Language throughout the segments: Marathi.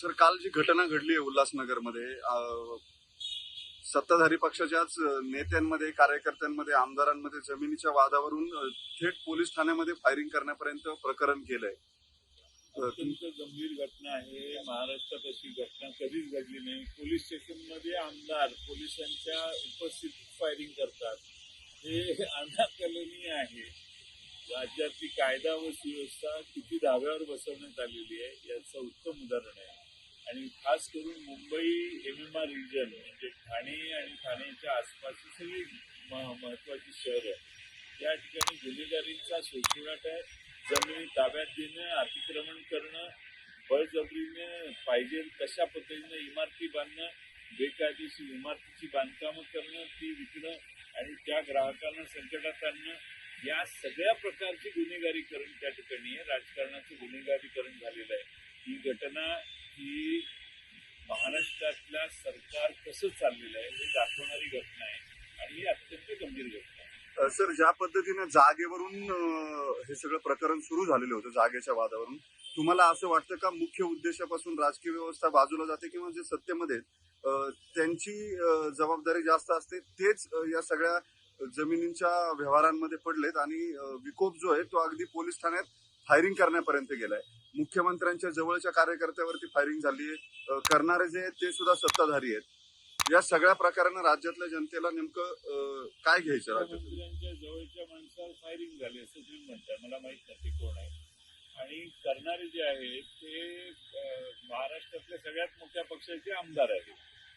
सर काल जी घटना घडली आहे उल्हासनगरमध्ये सत्ताधारी पक्षाच्याच नेत्यांमध्ये कार्यकर्त्यांमध्ये आमदारांमध्ये जमिनीच्या वादावरून थेट पोलीस ठाण्यामध्ये फायरिंग करण्यापर्यंत प्रकरण केलंय. अत्यंत गंभीर घटना आहे. महाराष्ट्रात अशी घटना कधीच घडली नाही. पोलीस स्टेशनमध्ये आमदार पोलिसांच्या उपस्थितीत फायरिंग करतात. हे अनाकलनीय आहे. राज्यातली कायदा व सुव्यवस्था किती धाव्यावर बसवण्यात आलेली आहे याचं उत्तम उदाहरण आहे. आणि खास करून Mumbai M M R region म्हणजे ठाणे आणि ठाण्याच्या आसपासची सगळी म- महत्वाची शहरं या ठिकाणी गुन्हेगारीचा सुळसुळाट आहे. जमिनी ताब्यात देणं अतिक्रमण करणं बळजबरीने पाहिजे तशा पद्धतीनं इमारती बांधणं बेकायदेशीर इमारतीची बांधकामं करणं ती विकणं आणि त्या ग्राहकांना संकटात आणणं या सगळ्या प्रकारची गुन्हेगारीकरण त्या ठिकाणी आहे. राजकारणाचं गुन्हेगारीकरण झालेलं आहे. ही घटना की महाराष्ट्रातल्या सरकार कसं चाललेलं आहे हे दाखवणारी घटना आहे आणि ही अत्यंत गंभीर घटना आहे. सर ज्या पद्धतीने जागेवरून हे सगळं प्रकरण सुरू झालेलं होतं जागेच्या वादावरून तुम्हाला असं वाटतं का मुख्य उद्देशापासून राजकीय व्यवस्था बाजूला जाते किंवा जे सत्तेमध्ये त्यांची जबाबदारी जास्त असते तेच या सगळ्या जमिनींच्या व्यवहारांमध्ये पडलेत आणि विकोप जो आहे तो अगदी पोलीस ठाण्यात फायरिंग करण्यापर्यंत गेलाय. मुख्यमंत्र्यांच्या जवळच्या कार्यकर्त्यावरती फायरिंग झाली करणारे जे आहेत ते सुद्धा सत्ताधारी आहेत. या सगळ्या प्रकारानं राज्यातल्या जनतेला नेमकं काय घ्यायचं राज्यात जवळच्या माणसावर फायरिंग झाली असं तुम्ही म्हणताय. मला माहीत नाही कोण आहे. आणि करणारे जे आहेत ते महाराष्ट्रातल्या सगळ्यात मोठ्या पक्षाचे आमदार आहेत.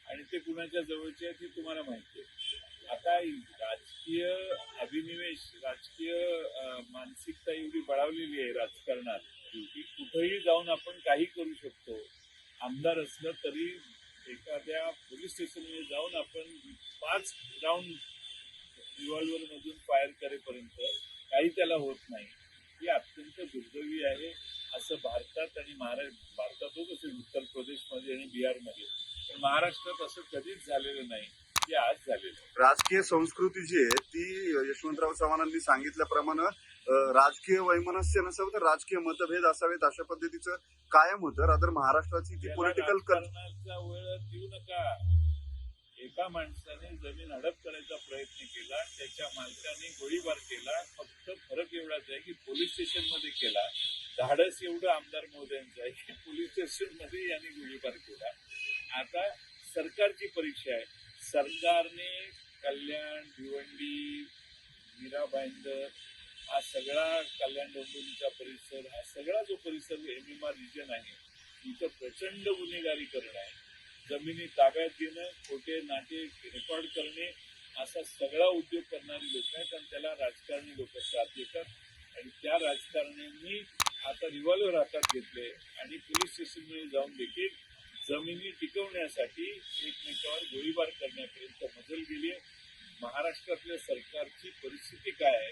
आणि ते कुणाच्या जवळचे आहेत हे तुम्हाला माहिती आहे. आता राजकीय अभिनिवेश राजकीय मानसिकता एवढी बळावलेली आहे राज की कुठेही जाऊन आपण काही करू शकतो. आमदार असलं तरी एखाद्या पोलीस स्टेशनमध्ये जाऊन आपण पाच राऊंड रिव्हॉल्व्हरमधून फायर करेपर्यंत काही त्याला होत नाही. ही अत्यंत दुर्दैवी आहे असं भारतात आणि महाराष्ट्र भारतातच असेल उत्तर प्रदेशमध्ये आणि बिहारमध्ये. पण महाराष्ट्रात असं कधीच झालेलं नाही हे आज झालेलं आहे. राजकीय संस्कृती जी आहे ती यशवंतराव चव्हाणांनी सांगितल्याप्रमाणे राजकीय वैमनस्य नसावं तर राजकीय मतभेद असावेत अशा पद्धतीचं कायम होतं. रादर महाराष्ट्राची ती पॉलिटिकल देऊ नका. एका माणसाने जमीन हडप करायचा प्रयत्न केला त्याच्या मालकाने गोळीबार केला फक्त फरक एवढाच आहे की पोलीस स्टेशनमध्ये केला. धाडस एवढं आमदार महोदयांचं आहे की पोलीस स्टेशनमध्ये यांनी गोळीबार केला. आता सरकारची परीक्षा आहे. सरकारने कल्याण भिवंडी मीरा भाईंदर हा सगळा कल्याण डोंबिवलीचा परिसर हा सगळा जो परिसर एम एम आर रिजन आहे. तिथं प्रचंड गुन्हेगारीकरण आहे. जमिनी ताब्यात घेणं खोटे नाटे रेकॉर्ड करणे असा सगळा उद्योग करणारी लोक आहेत आणि त्याला राजकारणी लोक साथ देतात. आणि त्या राजकारण्यांनी आता रिव्हॉल्व्हर हातात घेतले आणि पोलीस स्टेशनमध्ये जाऊन देखील जमिनी टिकवण्यासाठी एकमेकावर गोळीबार करण्यापर्यंत मजल गेली आहे. महाराष्ट्रातल्या सरकारची परिस्थिती काय आहे?